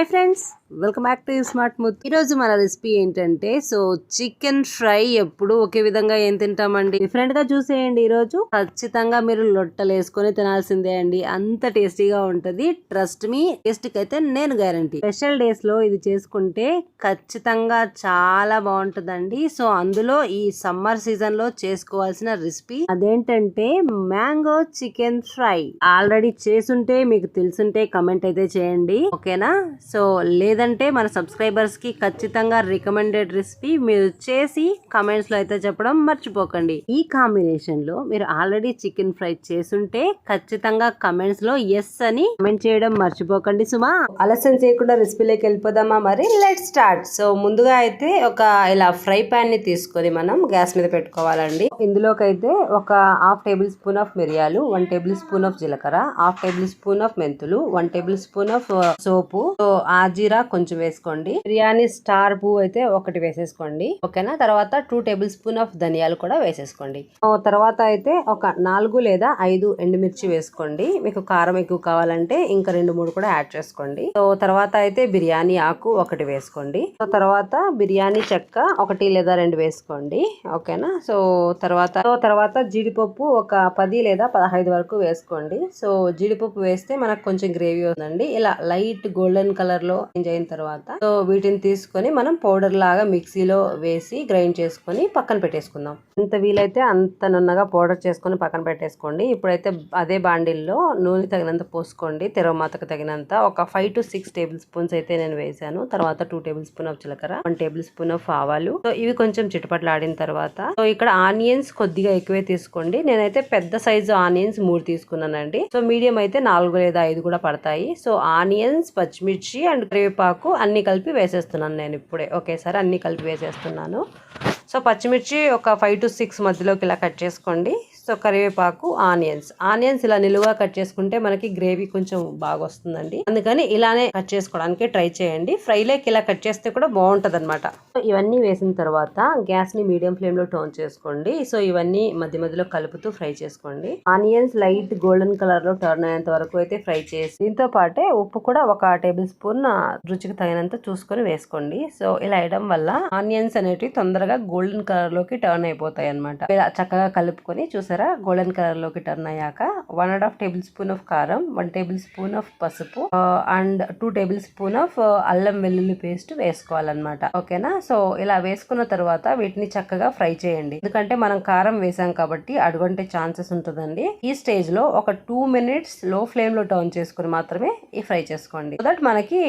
Hi friends. Welcome back to smart Muthu. ఈరోజు మన recipe ఏంటంటే సో చికెన్ ఫ్రై ఎప్పుడు ఒకే విధంగా ఏం తింటామండి? డిఫరెంట్గా చూసేయండి ఈరోజు ఖచ్చితంగా మీరు లొట్టలు వేసుకొని తినాల్సిందే అండి. అంత టేస్టీగా ఉంటది. ట్రస్ట్ మీ టేస్ట్కి అయితే నేను గ్యారంటీ స్పెషల్ డేస్లో ఇది చేసుకుంటే ఖచ్చితంగా చాలా బాగుంటుందండి. సో అందులో ఈ సమ్మర్ సీజన్లో చేసుకోవాల్సిన రెసిపీ అదేంటంటే మ్యాంగో చికెన్ ఫ్రై ఆల్రెడీ చేసుంటే మీకు తెలుసుంటే కమెంట్ అయితే చేయండి. ఓకేనా సో లేదంటే మన సబ్స్క్రైబర్స్కి ఖచ్చితంగా రికమెండెడ్ రెసిపీ మీరు చేసి కమెంట్స్లో అయితే చెప్పడం మర్చిపోకండి. ఈ కాంబినేషన్లో మీరు ఆల్రెడీ చికెన్ ఫ్రై చేసుంటే ఖచ్చితంగా కమెంట్స్లో ఎస్ అని కమెంట్ చేయడం మర్చిపోకండి సుమా. ఆలస్యం చేయకుండా రెసిపీలోకి వెళ్ళిపోదామా మరి? లెట్ స్టార్ట్ సో ముందుగా అయితే ఒక ఇలా ఫ్రై పాన్ని తీసుకొని మనం గ్యాస్ మీద పెట్టుకోవాలండి. ఇందులోకైతే ఒక హాఫ్ టేబుల్ స్పూన్ ఆఫ్ మిరియాలు వన్ టేబుల్ స్పూన్ ఆఫ్ జీలకర్ర హాఫ్ టేబుల్ స్పూన్ ఆఫ్ మెంతులు one tablespoon of uh, సోపు సో ఆ కొంచెం వేసుకోండి. బిర్యానీ స్టార్ పువ్వు అయితే ఒకటి వేసేసుకోండి. ఓకేనా? తర్వాత టూ టేబుల్ స్పూన్ ఆఫ్ ధనియాలు కూడా వేసేసుకోండి. తర్వాత అయితే ఒక నాలుగు లేదా ఐదు ఎండుమిర్చి వేసుకోండి. మీకు కారం ఎక్కువ కావాలంటే ఇంకా రెండు మూడు కూడా యాడ్ చేసుకోండి. సో తర్వాత అయితే బిర్యానీ ఆకు ఒకటి వేసుకోండి. సో తర్వాత బిర్యానీ చెక్క ఒకటి లేదా రెండు వేసుకోండి. ఓకేనా? సో తర్వాత సో తర్వాత జీడిపప్పు ఒక పది లేదా పదహైదు వరకు వేసుకోండి. సో జీడిపప్పు వేస్తే మనకు కొంచెం గ్రేవీ ఉందండి ఇలా లైట్ గోల్డెన్ కలర్లో చేంజ్ అయిన తర్వాత సో వీటిని తీసుకొని మనం పౌడర్ లాగా మిక్సీలో వేసి గ్రైండ్ చేసుకొని పక్కన పెట్టేసుకుందాం. ఎంత వీలైతే అంత నున్నగా పౌడర్ చేసుకొని పక్కన పెట్టేసుకోండి. ఇప్పుడైతే అదే బాండిల్లో నూనె తగినంత పోసుకోండి. తెరవమాతకు తగినంత ఒక five to six tablespoons అయితే నేను వేసాను తర్వాత టూ టేబుల్ స్పూన్ ఆఫ్ జీలకర్ర వన్ టేబుల్ స్పూన్ ఆఫ్ ఆవాలు. సో ఇవి కొంచెం చిటపట్లాడిన తర్వాత సో ఇక్కడ ఆనియన్స్ కొద్దిగా ఎక్కువే తీసుకోండి. నేనైతే పెద్ద సైజు ఆనియన్స్ మూడు తీసుకున్నానండి. సో మీడియం అయితే నాలుగు లేదా ఐదు కూడా పడతాయి. సో ఆనియన్స్ పచ్చిమిర్చి అండ్ కరివేపాకు అన్ని కలిపి వేసేస్తున్నాను నేను ఇప్పుడే. ఒకేసారి అన్నీ కలిపి వేసేస్తున్నాను. సో పచ్చిమిర్చి ఒక ఫైవ్ టు సిక్స్ మధ్యలోకి ఇలా కట్ చేసుకోండి. సో కరివేపాకు ఆనియన్స్. ఆనియన్స్ ఇలా నిలువ కట్ చేసుకుంటే మనకి గ్రేవీ కొంచెం బాగా వస్తుందండి అందుకని ఇలానే కట్ చేసుకోవడానికి ట్రై చేయండి. ఫ్రైలోకి ఇలా కట్ చేస్తే కూడా బాగుంటుంది అనమాట ఇవన్నీ వేసిన తర్వాత గ్యాస్ని మీడియం ఫ్లేమ్లో టర్న్ చేసుకోండి. సో ఇవన్నీ మధ్య మధ్యలో కలుపుతూ ఫ్రై చేసుకోండి. ఆనియన్స్ లైట్ గోల్డెన్ కలర్లో టర్న్ అయ్యేంత వరకు అయితే ఫ్రై చేసి దీంతో పాటే ఉప్పు కూడా ఒక టేబుల్ స్పూన్ రుచికి తగినంత చూసుకొని వేసుకోండి. సో ఇలా వేయడం వల్ల ఆనియన్స్ అనేటివి తొందరగా గోల్డెన్ కలర్లోకి టర్న్ అయిపోతాయి అనమాట ఇలా చక్కగా కలుపుకొని చూసారా? గోల్డెన్ కలర్లోకి టర్న్ అయ్యాక one and half tablespoon of కారం వన్ టేబుల్ స్పూన్ ఆఫ్ పసుపు and two tablespoon of అల్లం వెల్లుల్లి పేస్ట్ వేసుకోవాలన్నమాట. ఓకేనా? సో ఇలా వేసుకున్న తర్వాత వీటిని చక్కగా ఫ్రై చేయండి. ఎందుకంటే మనం కారం వేసాం కాబట్టి అడుగంటే ఛాన్సెస్ ఉంటుందండి. ఈ స్టేజ్లో ఒక టూ మినిట్స్లో ఫ్లేమ్లో టర్న్ చేసుకుని మాత్రమే ఈ ఫ్రై చేసుకోండి. సో దట్ మనకి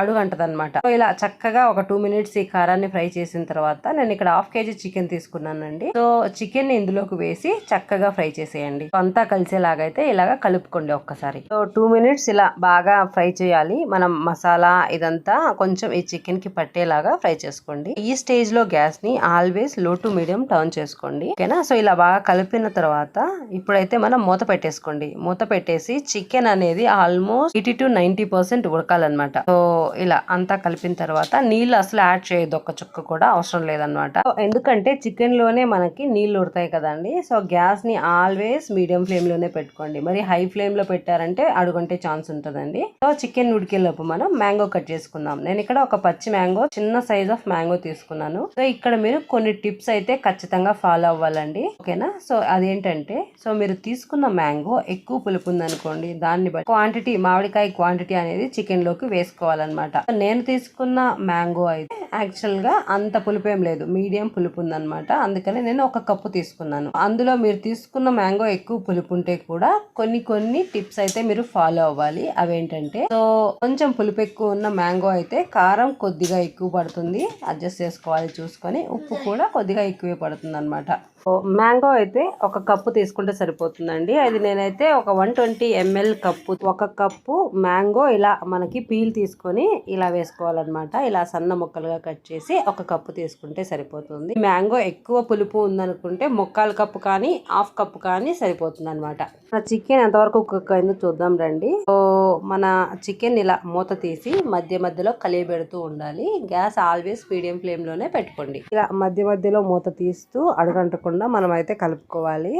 అడుగు అంటదన్నమాట సో ఇలా చక్కగా ఒక టూ మినిట్స్ ఈ కారాన్ని ఫ్రై చేసిన తర్వాత నేను ఇక్కడ హాఫ్ కేజీ చికెన్ తీసుకున్నానండి. సో చికెన్ ఇందులోకి వేసి చక్కగా ఫ్రై చేసేయండి. అంతా అంతా కలిసేలాగైతే ఇలాగా కలుపుకోండి ఒక్కసారి. సో టూ మినిట్స్ ఇలా బాగా ఫ్రై చేయాలి. మనం మసాలా ఇదంతా కొంచెం ఈ చికెన్కి పట్టేలాగా ఫ్రై చేసుకోండి. ఈ స్టేజ్లో గ్యాస్ని ఆల్వేస్లో టు మీడియం టర్న్ చేసుకోండి. ఓకేనా సో ఇలా బాగా కలిపిన తర్వాత ఇప్పుడైతే మనం మూత పెట్టేసుకోండి. మూత పెట్టేసి చికెన్ అనేది almost eighty to ninety percent ఉడకాలన్నమాట. So ఇలా అంతా కలిపిన తర్వాత నీళ్ళు అసలు యాడ్ చేయదు ఒక్క చుక్క కూడా అవసరం లేదనమాట ఎందుకంటే చికెన్లోనే మనకి నీళ్ళు ఉడతాయి కదండి. సో గ్యాస్ గ్యాస్ని ఆల్వేస్ మీడియం ఫ్లేమ్లోనే పెట్టుకోండి. మరి హై ఫ్లేమ్లో పెట్టారంటే అడుగుంటే ఛాన్స్ ఉంటుందండి. సో చికెన్ ఉడికేలోపు మనం మ్యాంగో కట్ చేసుకుందాం. నేను ఇక్కడ ఒక పచ్చి మ్యాంగో చిన్న సైజ్ ఆఫ్ మ్యాంగో తీసుకున్నాను. సో ఇక్కడ మీరు కొన్ని టిప్స్ అయితే ఖచ్చితంగా ఫాలో అవ్వాలండి. ఓకేనా? సో అదేంటంటే సో మీరు తీసుకున్న మ్యాంగో ఎక్కువ పులుపు ఉందనుకోండి దాన్ని బట్టి క్వాంటిటీ మామిడికాయ క్వాంటిటీ అనేది చికెన్లోకి వేసుకోవాలన్నమాట నేను తీసుకున్న మ్యాంగో అయితే యాక్చువల్గా అంత పులుపు ఏం లేదు. మీడియం పులుపు ఉందన్నమాట. అందుకని నేను ఒక కప్పు తీసుకున్నాను. అందులో మీరు తీసుకున్న మ్యాంగో ఎక్కువ పులుపు ఉంటే కూడా కొన్ని కొన్ని టిప్స్ అయితే మీరు ఫాలో అవ్వాలి. అవేంటంటే సో కొంచెం పులుపు ఎక్కువ ఉన్న మ్యాంగో అయితే కారం కొద్దిగా ఎక్కువ పడుతుంది. అడ్జస్ట్ చేసుకోవాలి చూసుకొని ఉప్పు కూడా కొద్దిగా ఎక్కువే పడుతుంది అనమాట మ్యాంగో అయితే ఒక కప్పు తీసుకుంటే సరిపోతుందండి. అది నేనైతే ఒక వన్ ట్వంటీ ఎంఎల్ కప్పు ఒక కప్పు మ్యాంగో ఇలా మనకి పీల్ తీసుకొని ఇలా వేసుకోవాలన్నమాట. ఇలా సన్న ముక్కలుగా కట్ చేసి ఒక కప్పు తీసుకుంటే సరిపోతుంది. మ్యాంగో ఎక్కువ పులుపు ఉందనుకుంటే ముక్కాలు కప్పు కానీ హాఫ్ కప్ కానీ సరిపోతుంది అనమాట మన చికెన్ ఎంతవరకు కుక్ అయిందో చూద్దాం రండి. సో మన చికెన్ ఇలా మూత తీసి మధ్య మధ్యలో కలియబెడుతూ ఉండాలి. గ్యాస్ ఆల్వేస్ మీడియం ఫ్లేమ్లోనే పెట్టుకోండి. ఇలా మధ్య మధ్యలో మూత తీస్తూ అడుగంటకుండా మనం అయితే కలుపుకోవాలి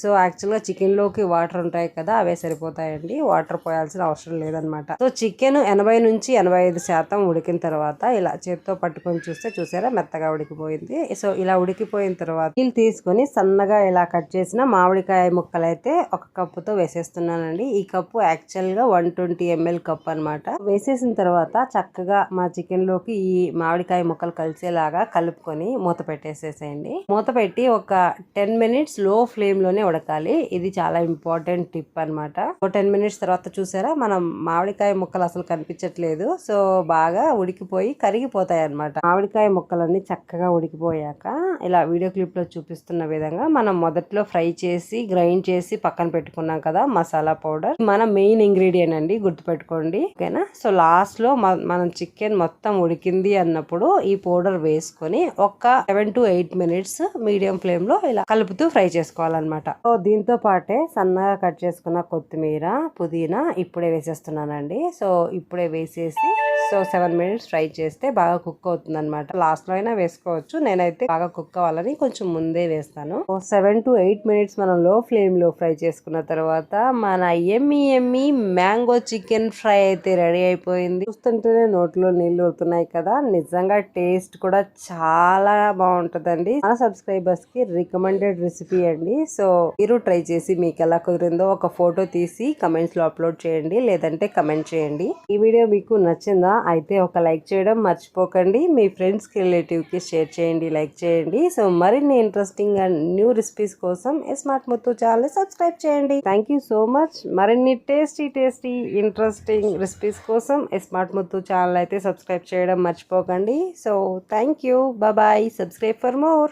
సో యాక్చువల్గా చికెన్లోకి వాటర్ ఉంటాయి కదా అవే సరిపోతాయండి. వాటర్ పోయాల్సిన అవసరం లేదనమాట సో చికెన్ ఎనభై నుంచి ఎనభై ఐదు శాతం ఉడికిన తర్వాత ఇలా చేత్తో పట్టుకొని చూస్తే చూసారా మెత్తగా ఉడికిపోయింది. సో ఇలా ఉడికిపోయిన తర్వాత నీళ్ళు తీసుకొని సన్నగా ఇలా కట్ చేసిన మామిడికాయ ముక్కలు అయితే ఒక కప్పుతో వేసేస్తున్నానండి. ఈ కప్పు యాక్చువల్గా వన్ ట్వంటీ ఎంఎల్ కప్ అన్నమాట. వేసేసిన తర్వాత చక్కగా మా చికెన్లోకి ఈ మామిడికాయ ముక్కలు కలిసేలాగా కలుపుకొని మూత పెట్టేసేసేయండి. మూత పెట్టి ఒక టెన్ మినిట్స్లో ఫ్లేమ్లోనే ఉడకాలి. ఇది చాలా ఇంపార్టెంట్ టిప్ అన్నమాట. ఒక టెన్ మినిట్స్ తర్వాత చూసారా? మనం మామిడికాయ ముక్కలు అసలు కనిపించట్లేదు. సో బాగా ఉడికిపోయి కరిగిపోతాయి అన్నమాట మామిడికాయ ముక్కలన్నీ చక్కగా ఉడికిపోయాక ఇలా వీడియో క్లిప్లో చూపిస్తున్న విధంగా మనం మొదట్లో ఫ్రై చేసి గ్రైండ్ చేసి పక్కన పెట్టుకున్నాం కదా మసాలా పౌడర్. మన మెయిన్ ఇంగ్రీడియంట్ అండి గుర్తుపెట్టుకోండి. ఓకేనా? సో లాస్ట్లో మ- మనం చికెన్ మొత్తం ఉడికింది అన్నప్పుడు ఈ పౌడర్ వేసుకొని ఒక seven to eight minutes medium ఫ్లేమ్లో ఇలా కలుపుతూ ఫ్రై చేసుకోవాలన్నమాట. సో దీంతో పాటే సన్నగా కట్ చేసుకున్న కొత్తిమీర పుదీనా ఇప్పుడే వేసేస్తున్నానండి. సో ఇప్పుడే వేసేసి సో సెవెన్ మినిట్స్ ఫ్రై చేస్తే బాగా కుక్ అవుతుంది అనమాట లాస్ట్లో అయినా వేసుకోవచ్చు. నేనైతే బాగా కుక్ అవ్వాలని కొంచెం ముందే వేస్తాను. సెవెన్ టు ఎయిట్ మినిట్స్ మనం లో ఫ్లేమ్లో ఫ్రై చేసుకున్న తర్వాత మన yummy yummy mango chicken fry అయితే రెడీ అయిపోయింది. చూస్తుంటేనే నోట్లో నీళ్ళు ఊరుతున్నాయి కదా. నిజంగా టేస్ట్ కూడా చాలా బాగుంటుందండి. మన సబ్స్క్రైబర్స్కి రికమెండెడ్ రెసిపీ అండి. సో మీరు ట్రై చేసి మీకు ఎలా కుదిరిందో ఒక ఫోటో తీసి కమెంట్స్లో అప్లోడ్ చేయండి. లేదంటే కమెంట్ చేయండి. ఈ వీడియో మీకు నచ్చిందా అయితే ఒక లైక్ చేయడం మర్చిపోకండి. మీ ఫ్రెండ్స్కి రిలేటివ్కి షేర్ చేయండి లైక్ చేయండి. సో మరిన్ని ఇంట్రెస్టింగ్ అండ్ న్యూ రెసిపీస్ కోసం స్మార్ట్ ముత్తు ఛానల్ సబ్స్క్రైబ్ చేయండి. థ్యాంక్ యూ సో మచ్ మరిన్ని టేస్టీ టేస్టీ ఇంట్రెస్టింగ్ రెసిపీస్ కోసం స్మార్ట్ ముత్తు ఛానల్ అయితే సబ్స్క్రైబ్ చేయడం మర్చిపోకండి. So thank you bye subscribe for more